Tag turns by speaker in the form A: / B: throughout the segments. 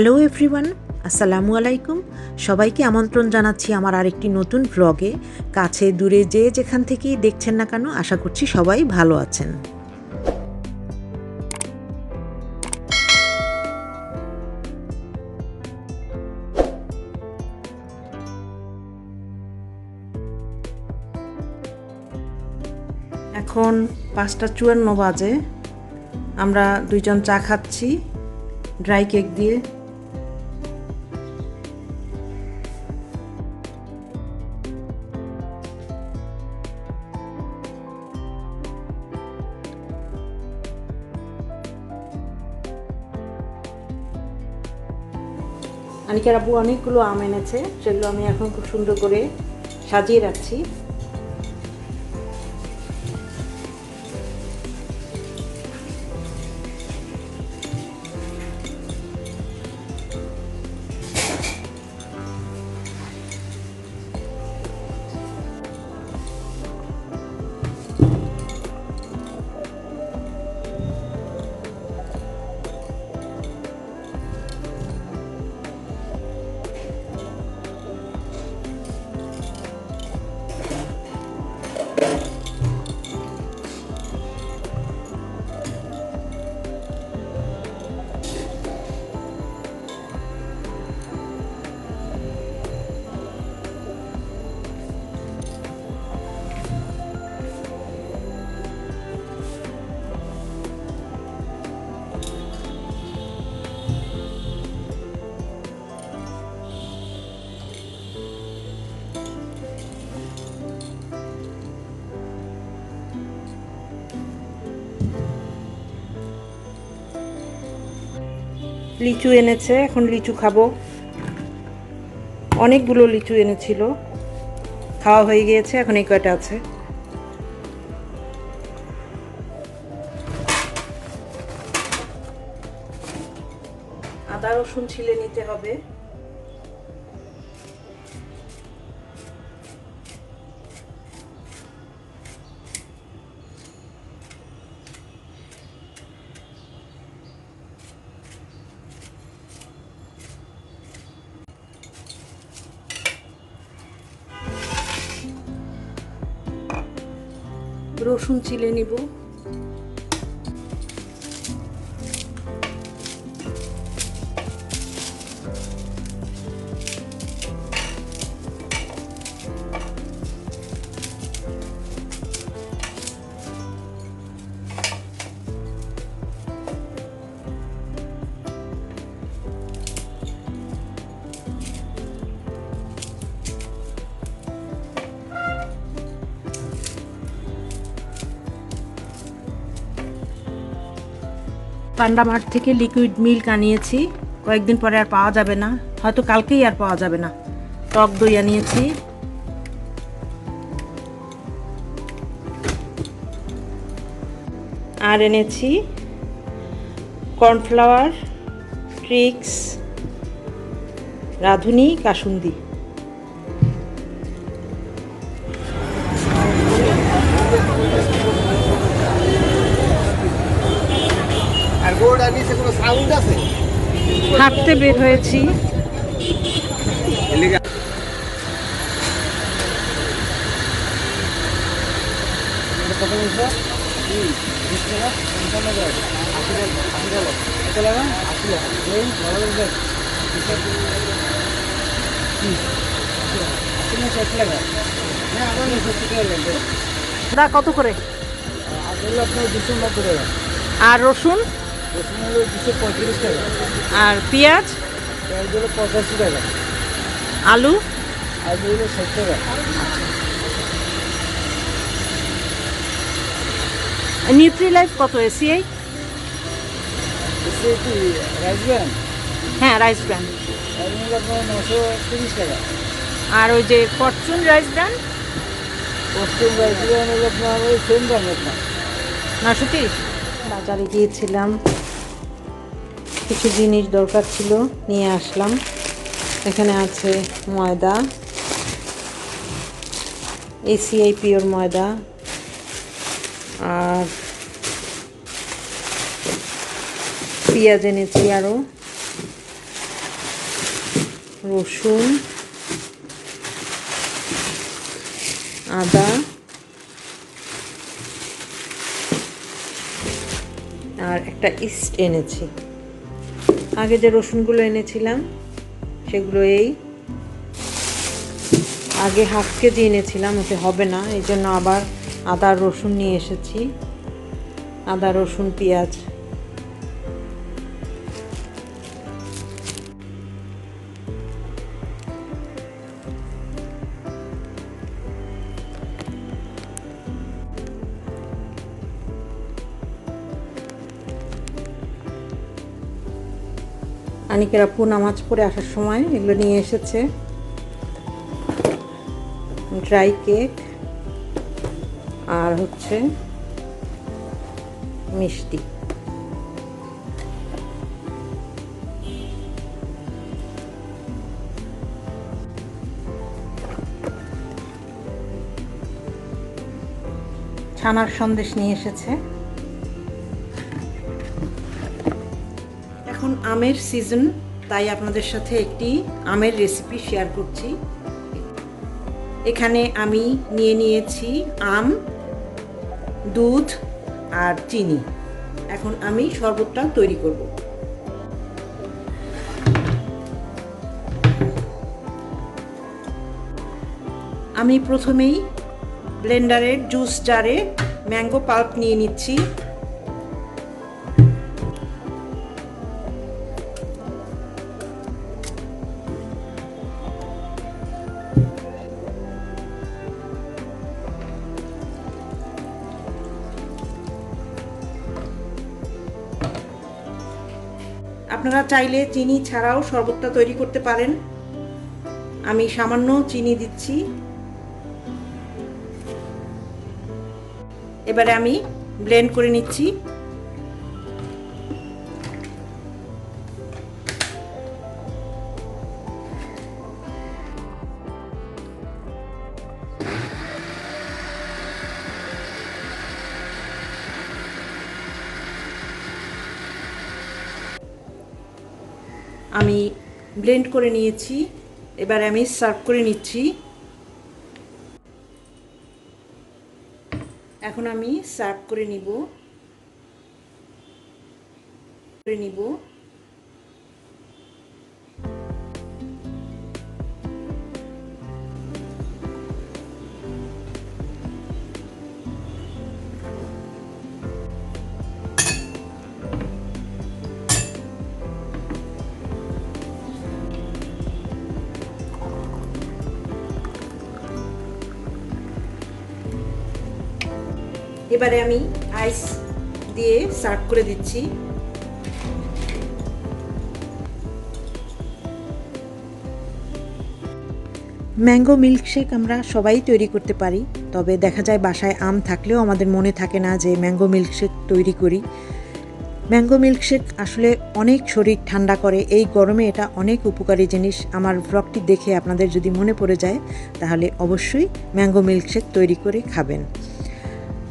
A: Hello everyone আসসালামু আলাইকুম সবাইকে আমন্ত্রণ জানাচ্ছি আমার আরেকটি নতুন ব্লগে কাছে, দূরে যে যেখান থেকেই দেখছেন না কেন, আশা করছি সবাই ভালো আছেন। এখন পাঁচটা চুয়ান্ন বাজে। আমরা দুইজন চা খাচ্ছি ড্রাই কেক দিয়ে। আনিকার আব্বু অনেকগুলো আম এনেছে সেগুলো আমি এখন খুব সুন্দর করে সাজিয়ে রাখছি। লিচু এনেছে, এখন লিচু খাব। অনেকগুলো লিচু এনেছিল। খাওয়া হয়ে গিয়েছে, এখন এই কয়টা আছে? আদা রসুন ছিলে নিতে হবে। রসুন চিলে নিব। পান্ডা মার্ট থেকে লিকুইড মিল্ক আনিয়েছি। কয়েকদিন পরে আর পাওয়া যাবে না। হয়তো কালকেই আর পাওয়া যাবে না। টক দই আনিয়েছি। আর এনেছি কর্নফ্লাওয়ার ট্রিক্স রাঁধুনি, কাসুন্দি। হাঁটতে বের হয়েছি কত করে আর রসুন আর পেঁয়াজ?
B: পঁচাশি টাকা
A: আলু?
B: আর হলো ষাট টাকা
A: নিউট্রি লাইফ কত এসিআই?
B: রাইস
A: হ্যাঁ রাইস ব্র্যান্ড
B: নশো তিরিশ টাকা
A: আর ওই যে Fortune rice brand
B: rice band হলো আপনার ওই সেম দাম আপনার
A: নশো তিরিশ বাজারে গিয়েছিলাম। কিছু জিনিস দরকার ছিল, নিয়ে আসলাম। এখানে আছে ময়দা এসিআই পিওর ময়দা, আর পেঁয়াজ এনেছি আরও রসুন, আদা, আর একটা ইস্ট এনেছি। আগে যে রসুনগুলো এনেছিলাম, সেগুলো এই। আগে হাফ কেজি এনেছিলাম ওতে হবে না। এই জন্য আবার আদা রসুন নিয়ে এসেছি। আদা, রসুন, পেঁয়াজ। আনিকের আপু নামাজ পড়ে আসার সময় এগুলো নিয়ে এসেছে। ড্রাই কেক আর হচ্ছে মিষ্টি। ছানার সন্দেশ নিয়ে এসেছে। আমের সিজন তাই আপনাদের সাথে একটি আমের রেসিপি শেয়ার করছি। এখানে আমি নিয়ে নিয়েছি আম, দুধ আর চিনি। এখন আমি শরবতটা তৈরি করব। আমি প্রথমেই ব্লেন্ডারের জুস জারে ম্যাঙ্গো পাল্প নিয়ে নিচ্ছি। আপনারা চাইলে চিনি ছাড়াও শরবতটা তৈরি করতে পারেন। আমি সামান্য চিনি দিচ্ছি। এবারে আমি ব্লেন্ড করে নিচ্ছি। আমি ব্লেন্ড করে নিয়েছি, এবার আমি সার্ভ করে নিচ্ছি। এখন আমি সার্ভ করে নিব। করে নিব। এবারে আমি আইস দিয়ে সার্ভ করে দিচ্ছি। ম্যাঙ্গো মিল্কশেক আমরা সবাই তৈরি করতে পারি, তবে দেখা যায় বাসায় আম থাকলেও আমাদের মনে থাকে না যে ম্যাঙ্গো মিল্কশেক তৈরি করি। ম্যাঙ্গো মিল্কশেক আসলে অনেক শরীর ঠান্ডা করে, এই গরমে এটা অনেক উপকারী জিনিস। আমার ব্লগটি দেখে আপনাদের যদি মনে পড়ে যায়, তাহলে অবশ্যই ম্যাঙ্গো মিল্কশেক তৈরি করে খাবেন।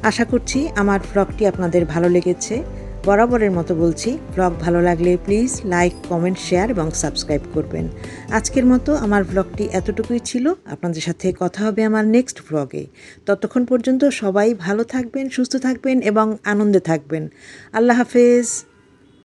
A: আশা করছি আমার ব্লগটি আপনাদের ভালো লেগেছে। বরাবরের মতো বলছি ব্লগ ভালো লাগলে প্লিজ লাইক কমেন্ট শেয়ার এবং সাবস্ক্রাইব করবেন। আজকের মতো আমার ব্লগটি এতটুকুই ছিল। আপনাদের সাথে কথা হবে আমার নেক্সট ব্লগে ততক্ষণ পর্যন্ত সবাই ভালো থাকবেন, সুস্থ থাকবেন এবং আনন্দে থাকবেন। আল্লাহ হাফেজ।